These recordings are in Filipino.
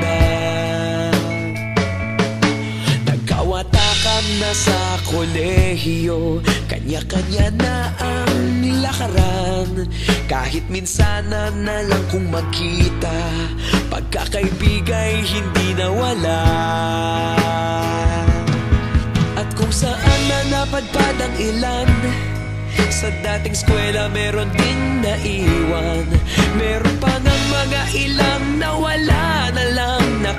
Nagkawatakan na sa kolehiyo. Kanya-kanya na ang lakaran. Kahit minsan na lang kung magkita Pagkakaibigay hindi nawala. At kung saan na napadpad ang ilan Sa dating eskwela meron din naiwan. Meron pa ng mga lang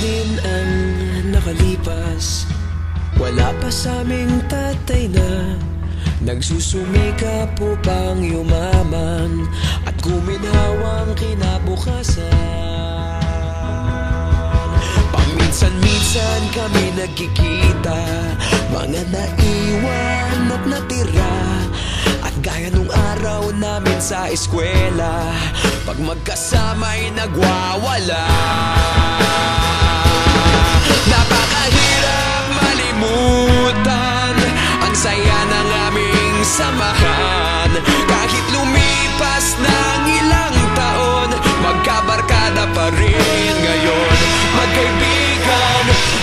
Din ang nakalipas. Wala pa sa aming tatay na Nagsusumikap upang yumaman At kuminhawang kinabukasan? Paminsan-minsan kami nagkikita Mga naiwan at natira. At gaya nung araw namin sa eskwela Pag magkasama'y nagwawala